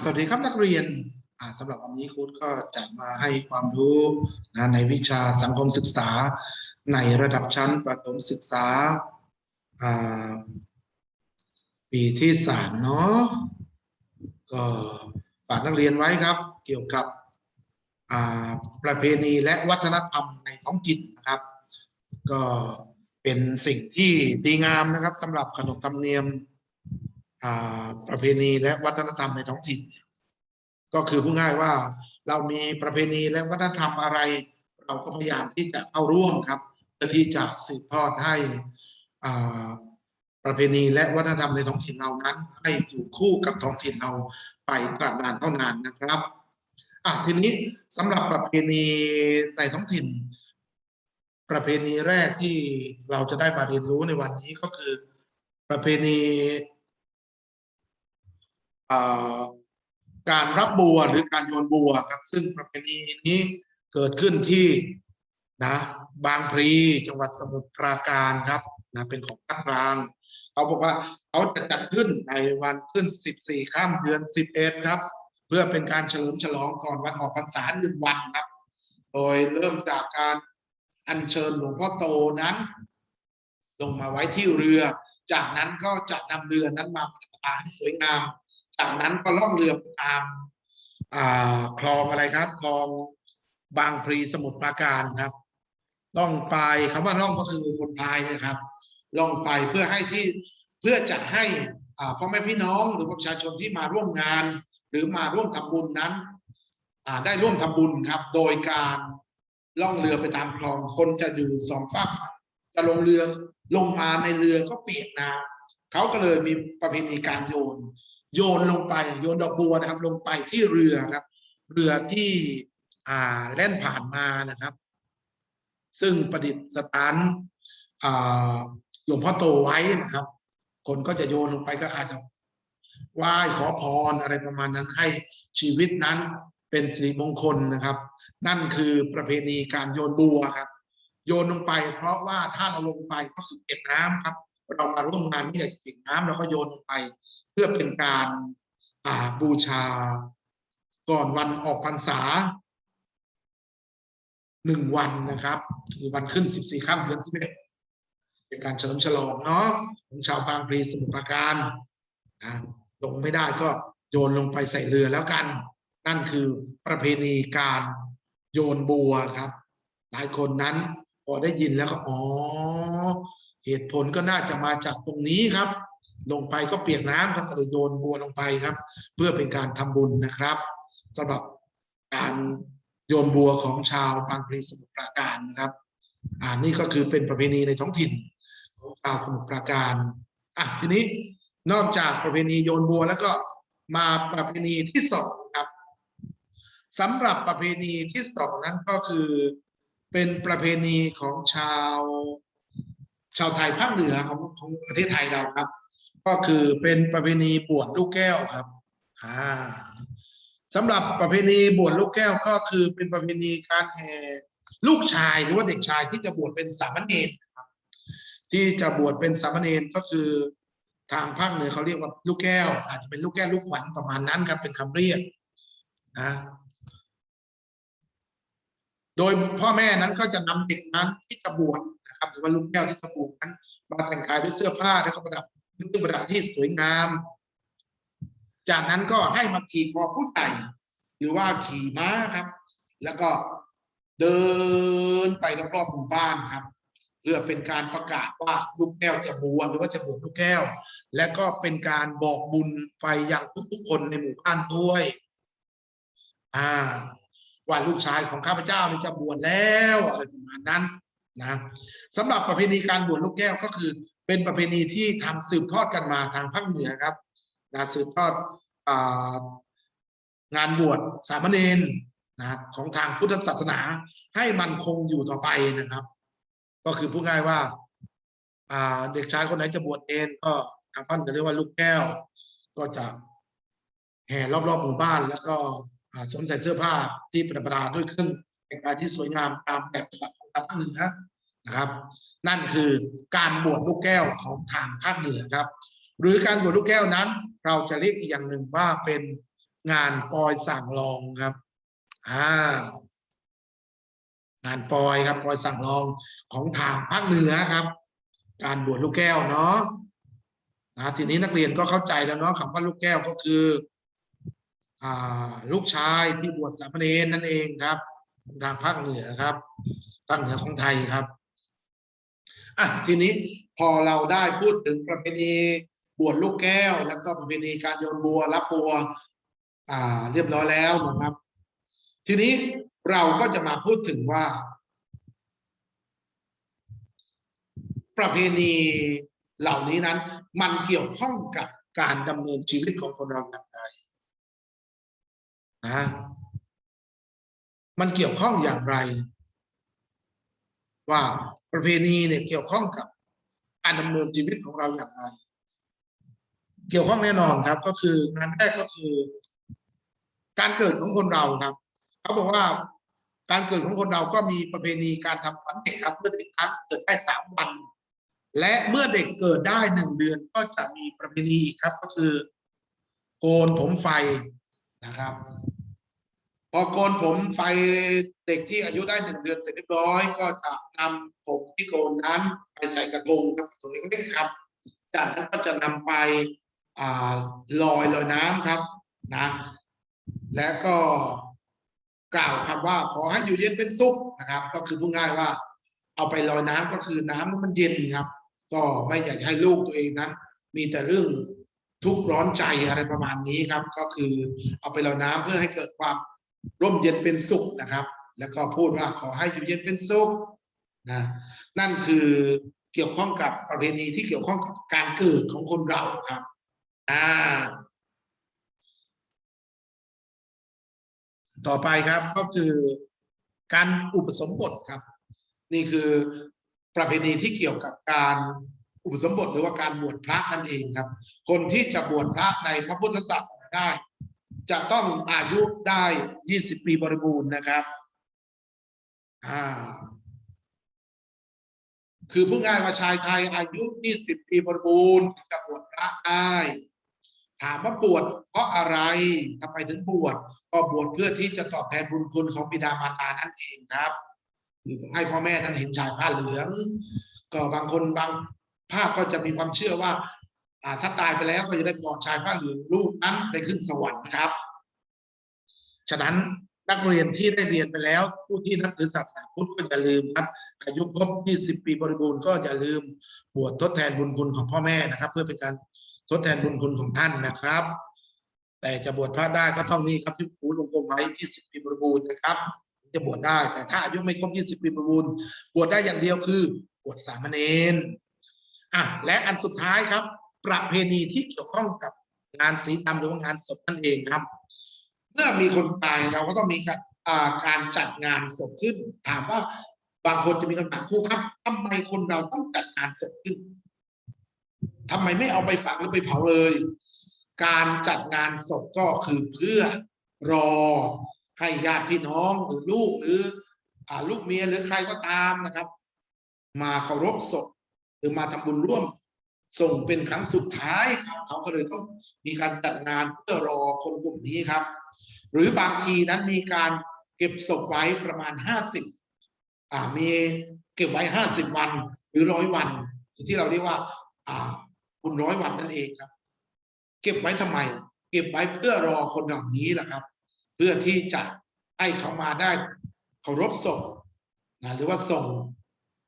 สวัสดีครับนักเรียนสำหรับวันนี้ครูก็จะมาให้ความรู้นะในวิชาสังคมศึกษา ในระดับชั้นประถมศึกษาปีที่สามเนาะก็ฝากนักเรียนไว้ครับ เกี่ยวกับประเพณีและวัฒนธรรมในท้องถิ่นนะครับ ก็เป็นสิ่งที่ดีงามนะครับสำหรับขนบธรรมเนียม ประเพณีและวัฒนธรรมในท้องถิ่น ก็คือพูดง่ายว่าเรามีประเพณีและวัฒนธรรมอะไร เราก็พยายามที่จะเอาร่วมครับเพื่อที่จะสืบทอดให้ประเพณีและวัฒนธรรมในท้องถิ่นเรานั้น ให้อยู่คู่กับท้องถิ่นเราไปตราบนานเท่านานนะครับอะทีนี้สำหรับประเพณีในท้องถิ่น ประเพณีแรกที่เราจะได้มาเรียนรู้ในวันนี้ก็คือ ประเพณี การรับบัวหรือการโยนบัวครับ ซึ่งประเพณีนี้เกิดขึ้นที่นะบางพลีจังหวัดสมุทรปราการครับนะเป็นของภาคกลางเขาบอกว่าเขาจะจัดขึ้นในวันขึ้น 14 ข้ามเดือน 11 ครับ เพื่อเป็นการเฉลิมฉลองก่อนวันออกพรรษาหนึ่งวันครับ โดยเริ่มจากการอัญเชิญหลวงพ่อโตนั้น ลงมาไว้ที่เรือ จากนั้นก็จะนำเรือนั้นมาประดับปรให้สวยงาม จากนั้นก็ล่องเรือไปตามคลองอะไรครับคลองบางพลีสมุทรปราการครับล่องไปคำว่าล่องก็คือคนพายนะครับล่องไปเพื่อให้ที่เพื่อจะให้พ่อแม่พี่น้องหรือประชาชนที่มาร่วมงาน หรือมาร่วมทำบุญนั้นได้ร่วมทำบุญครับ โดยการล่องเรือไปตามคลองคนจะอยู่สองฝั่งจะลงเรือลงมาในเรือก็เปียกน้ำเขาก็เลยมีประเพณีการโยน โยนลงไปโยนดอกบัวนะครับ ลงไปที่เรือครับ เรือที่อ่าแล่นผ่านมานะครับ ซึ่งประดิษฐานหลวงพ่อโตไว้นะครับ คนก็จะโยนลงไปก็อาจจะไหว้ขอพรอะไรประมาณนั้นให้ชีวิตนั้นเป็นสิริมงคลนะครับ นั่นคือประเพณีการโยนบัวครับ โยนลงไปเพราะว่าถ้าเราลงไปก็คือเก็บน้ำครับ เรามาร่วมงานไม่อยากเก็บน้ำเราก็โยนลงไป เพื่อเป็นการอาบูชาก่อนวันออกพรรษาหนึ่งวันนะครับคือวันขึ้นสิบสี่ค่ำเดือนสิบเอ็ดเป็นการเฉลิมฉลองเนาะของชาวบางพลีสมุทรปราการลงไม่ได้ก็โยนลงไปใส่เรือแล้วกัน นั่นคือประเพณีการโยนบัวครับ หลายคนนั้นพอได้ยินแล้วก็อ๋อ เหตุผลก็น่าจะมาจากตรงนี้ครับ ลงไปก็เปียกน้ำครับก็เลยโยนบัวลงไปครับ เพื่อเป็นการทำบุญนะครับสำหรับการโยนบัวของชาวบางพลีสมุทรปราการนะครับอ่านี่ก็คือเป็นประเพณีในท้องถิ่นของชาวสมุทรปราการอะทีนี้นอกจากประเพณีโยนบัวแล้วก็มาประเพณีที่สองครับสำหรับประเพณีที่สองนั้นก็คือเป็นประเพณีของชาว ชาวไทยภาคเหนือของของประเทศไทยเราครับ ก็คือเป็นประเพณีบวชลูกแก้วครับอ่าสำหรับประเพณีบวชลูกแก้วก็คือเป็นประเพณีการแห่ลูกชายหรือว่าเด็กชายที่จะบวชเป็นสามเณรครับ ที่จะบวชเป็นสามเณรก็คือทางภาคเหนือเขาเรียกว่าลูกแก้ว อาจจะเป็นลูกแก้วลูกขวัญประมาณนั้นครับ เป็นคำเรียกนะโดยพ่อแม่นั้นก็จะนำเด็กนั้นที่จะบวชนะครับ หรือว่าลูกแก้วที่จะบวชนั้น มาแต่งกายด้วยเสื้อผ้าและเครื่องประดับ เครื่องประดับที่สวยงาม จากนั้นก็ให้มาขี่คอผู้ใหญ่หรือว่าขี่ม้าครับ แล้วก็เดินไปรอบๆหมู่บ้านครับ เพื่อเป็นการประกาศว่าลูกแก้วจะบวชหรือว่าจะบวชลูกแก้ว และก็เป็นการบอกบุญไปยังทุกๆคนในหมู่บ้านด้วย อ่าว่าลูกชายของข้าพเจ้าจะบวชแล้วอะไรประมาณนั้นนะสำหรับประเพณีการบวชลูกแก้วก็คือ เป็นประเพณีที่ทำสืบทอดกันมาทางภาคเหนือครับนะสืบทอดองานบวชสามเณรนะของทางพุทธศาสนาให้มันคงอยู่ต่อไปนะครับ ก็คือพูดง่ายว่าเด็กชายคนไหนจะบวชเองก็ทางท่านจะเรียกว่าลูกแก้ว ก็จะแห่รอบๆหมู่บ้าน แล้วก็สวมใส่เสื้อผ้าที่ประดับประดาด้วยเครื่องแต่งกายที่สวยงามตามแบบฉบับของทางภาคเหนือ นะครับ นั่นคือการบวชลูกแก้วของทางภาคเหนือครับ หรือการบวชลูกแก้วนั้น เราจะเรียกอีกอย่างหนึ่งว่าเป็นงานปอยสั่งลองครับอ่างานปอยครับปอยสั่งลองของทางภาคเหนือครับ การบวชลูกแก้วเนาะนะทีนี้นักเรียนก็เข้าใจแล้วเนาะคำว่าลูกแก้วก็คืออ่าลูกชายที่บวชสามเณรนั่นเองครับ ทางภาคเหนือครับภาคเหนือของไทยครับ อะทีนี้พอเราได้พูดถึงประเพณีบวชลูกแก้ว แล้วก็ประเพณีการโยนบัวรับบัว อ่า เรียบร้อยแล้วนะครับ ทีนี้เราก็จะมาพูดถึงว่า ประเพณีเหล่านี้นั้น มันเกี่ยวข้องกับการดำเนินชีวิตของคนเราอย่างไรนะมันเกี่ยวข้องอย่างไร ว่าประเพณีเนี่ยเกี่ยวข้องกับการดำเนินชีวิตของเราอย่างไร เกี่ยวข้องแน่นอนครับ ก็คืองานแรกก็คือ การเกิดของคนเราครับเขาบอกว่าการเกิดของคนเราก็มีประเพณีการทำฝันเด็กครับ เมื่อเด็กนั้นเกิดได้สามวัน และเมื่อเด็กเกิดได้หนึ่งเดือนก็จะมีประเพณีครับ ก็คือ โกนผมไฟนะครับ พอโกนผมไฟเด็กที่อายุได้หนึ่งเดือนเสร็จเรียบร้อย ก็จะนำผมที่โกนนั้นไปใส่กระทงครับกระทงเล็กๆครับ จากนั้นก็จะนำไปอ่าลอยลอยน้ำครับนะและก็กล่าวคำว่าขอให้อยู่เย็นเป็นสุขนะครับ ก็คือพูดง่ายว่า เอาไปลอยน้ำก็คือน้ำนั้นมันเย็นครับ ก็ไม่อยากให้ลูกตัวเองนั้น มีแต่เรื่องทุกข์ร้อนใจอะไรประมาณนี้ครับ ก็คือเอาไปลอยน้ำเพื่อให้เกิดความ ร่มเย็นเป็นสุขนะครับ แล้วก็พูดว่าขอให้อยู่เย็นเป็นสุขนะนั่นคือเกี่ยวข้องกับประเพณีที่เกี่ยวข้องกับการเกิดของคนเราครับอ่าต่อไปครับก็คือการอุปสมบทครับ นี่คือประเพณีที่เกี่ยวกับการอุปสมบทหรือว่าการบวชพระนั่นเองครับ คนที่จะบวชพระในพระพุทธศาสนาได้ จะต้องอายุได้ 20 ปีบริบูรณ์นะครับอ่าคือพูดง่ายว่าชายไทยอายุ 20 ปีบริบูรณ์จะบวชพระได้ถามว่าบวชเพราะอะไรทำไมถึงบวชก็บวชเพื่อที่จะตอบแทนบุญคุณของบิดามารดานั่นเองครับให้พ่อแม่นั้นเห็นชายผ้าเหลือง ก็บางคนบางภาคก็จะมีความเชื่อว่า ถ้าตายไปแล้วก็จะได้กอดชายผ้าเหลืองลูกนั้นได้ขึ้นสวรรค์นะครับ ฉะนั้นนักเรียนที่ได้เรียนไปแล้ว ผู้ที่นับถือศาสนาพุทธก็อย่าลืมครับ อายุครบ 20 ปีบริบูรณ์ก็อย่าลืมบวชทดแทนบุญคุณของพ่อแม่นะครับ เพื่อเป็นการทดแทนบุญคุณของท่านนะครับ แต่จะบวชพระได้ก็ต้องนี่ครับที่ครูลงกลมไว้ 20 ปีบริบูรณ์นะครับ จะบวชได้ แต่ถ้าอายุไม่ครบ 20 ปีบริบูรณ์บวชได้อย่างเดียวคือบวชสามเณรอะและอันสุดท้ายครับ ประเพณีที่เกี่ยวข้องกับงานศีลธรรมหรือว่างานศพนั่นเองครับ เมื่อมีคนตายเราก็ต้องมีการการจัดงานศพขึ้น ถามว่าบางคนจะมีคำถามครูครับทำไมคนเราต้องจัดงานศพขึ้นทำไมไม่เอาไปฝังหรือไปเผาเลย การจัดงานศพก็คือเพื่อรอให้ญาติพี่น้องหรือลูกหรืออลูกเมียหรือใครก็ตามนะครับ มาเคารพศพหรือมาทำบุญร่วม ส่งเป็นครั้งสุดท้ายครับเขาก็เลยต้องมีการจัดงานเพื่อรอคนกลุ่มนี้ครับ หรือบางทีนั้นมีการเก็บศพไว้ประมาณห้าสิบอ่ามีเก็บไว้ห้าสิบวันหรือร้อยวัน ที่เราเรียกว่า อ่าบุญร้อยวันนั่นเองครับ เก็บไว้ทำไม เก็บไว้เพื่อรอคนเหล่านี้แหละครับ เพื่อที่จะให้เขามาได้เคารพศพนะหรือว่าส่ง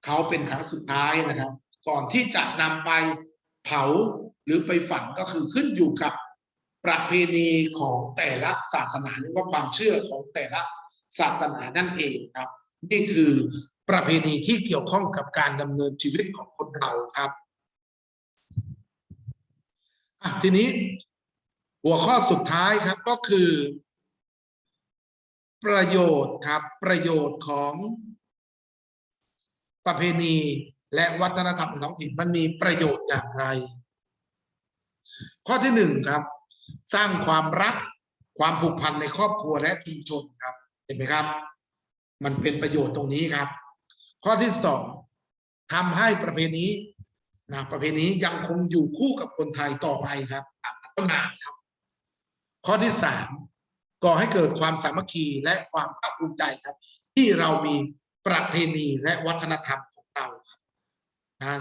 เขาเป็นครั้งสุดท้ายนะครับ ก่อนที่จะนำไป เผาหรือไปฝังก็คือขึ้นอยู่กับประเพณีของแต่ละศาสนาหรือว่าความเชื่อของแต่ละศาสนานั่นเองครับ นี่คือประเพณีที่เกี่ยวข้องกับการดำเนินชีวิตของคนเราครับทีนี้หัวข้อสุดท้ายครับก็คือ ประโยชน์ครับประโยชน์ของประเพณี และวัฒนธรรมของท้องถิ่นมันมีประโยชน์อย่างไร ข้อที่หนึ่งครับ สร้างความรักความผูกพันในครอบครัวและชุมชนครับ เห็นไหมครับ มันเป็นประโยชน์ตรงนี้ครับ ข้อที่สองทำให้ประเพณีนะประเพณียังคงอยู่คู่กับคนไทยต่อไปครับต้นนานครับ ข้อที่สามก่อให้เกิดความสามัคคีและความภาคภูมิใจครับ ที่เรามีประเพณีและวัฒนธรรมของเรา นะ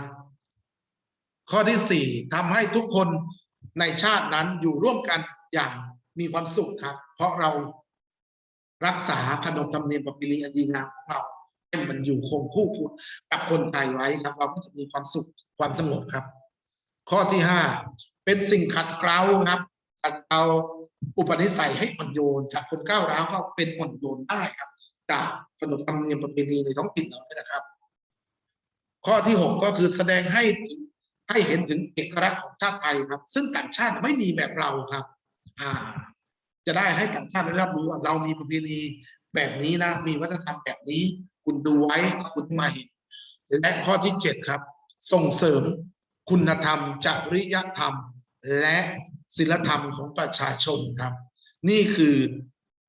ข้อที่สี่ทำให้ทุกคนในชาตินั้นอยู่ร่วมกันอย่างมีความสุขครับ เพราะเรารักษาขนบธรรมเนียมประเพณีอันดีงามของเราให้มันอยู่คงคู่คุณกับคนไทยไว้ครับ เราก็จะมีความสุขความสงบครับ ข้อที่ห้าเป็นสิ่งขัดเกลาครับขัดเกลาอุปนิสัยให้อ่อนโยน จากคนก้าวร้าวก็เป็นอ่อนโยนได้ครับ จากขนบธรรมเนียมประเพณีในท้องถิ่นเราเนี่ยนะครับ ข้อที่หกก็คือแสดงให้ให้เห็นถึงเอกลักษณ์ของชาติไทยครับ ซึ่งต่างชาติไม่มีแบบเราครับ อ่า จะได้ให้ต่างชาติได้รับรู้ว่าเรามีประเพณีแบบนี้นะ มีวัฒนธรรมแบบนี้ คุณดูไว้คุณมาเห็นและข้อที่เจ็ดครับ ส่งเสริมคุณธรรมจริยธรรม และศีลธรรมของประชาชนครับ นี่คือ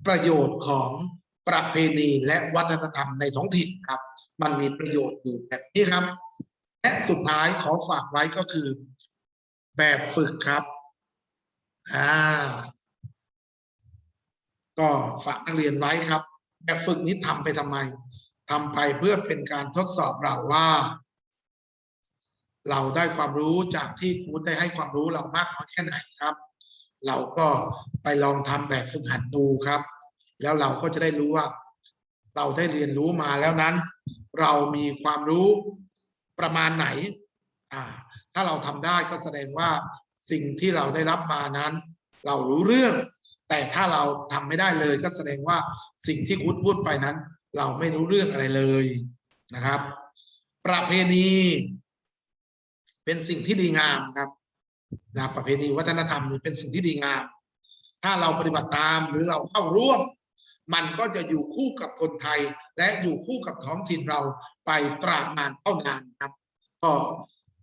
ประโยชน์ของ ประเพณีและวัฒนธรรมในท้องถิ่นครับ มันมีประโยชน์อยู่แบบนี้ครับ และสุดท้ายขอฝากไว้ก็คือ แบบฝึกครับอ่าก็ฝากนักเรียนไว้ครับ แบบฝึกนี้ทำไปทำไมทำไปเพื่อเป็นการทดสอบเราว่า เราได้ความรู้จากที่ครูได้ให้ความรู้เรามากน้อยแค่ไหนครับ เราก็ไปลองทำแบบฝึกหัดดูครับ แล้วเราก็จะได้รู้ว่า เราได้เรียนรู้มาแล้วนั้น เรามีความรู้ประมาณไหน อ่า ถ้าเราทำได้ก็แสดงว่าสิ่งที่เราได้รับมานั้น เรารู้เรื่อง แต่ถ้าเราทำไม่ได้เลย ก็แสดงว่าสิ่งที่คุณพูดไปนั้น เราไม่รู้เรื่องอะไรเลยนะครับ ประเพณีเป็นสิ่งที่ดีงามครับนะประเพณีวัฒนธรรมนี่เป็นสิ่งที่ดีงาม ถ้าเราปฏิบัติตามหรือเราเข้าร่วม มันก็จะอยู่คู่กับคนไทย และอยู่คู่กับท้องถิ่นเราไปตราบนานเท่านานครับ ก็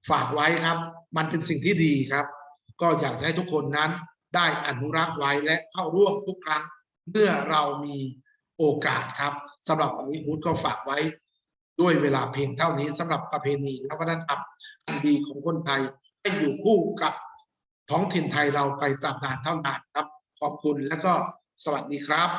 ฝากไว้ครับ มันเป็นสิ่งที่ดีครับ ก็อยากให้ทุกคนนั้นได้อนุรักษ์ไว้และเข้าร่วมทุกครั้ง เมื่อเรามีโอกาสครับสำหรับวันนี้พุทธก็ฝากไว้ ด้วยเวลาเพียงเท่านี้สำหรับประเพณีและวัฒนธรรมอันดีของคนไทยให้อยู่คู่กับท้องถิ่นไทยเราไปตราบนานเท่านานครับ ขอบคุณและก็สวัสดีครับ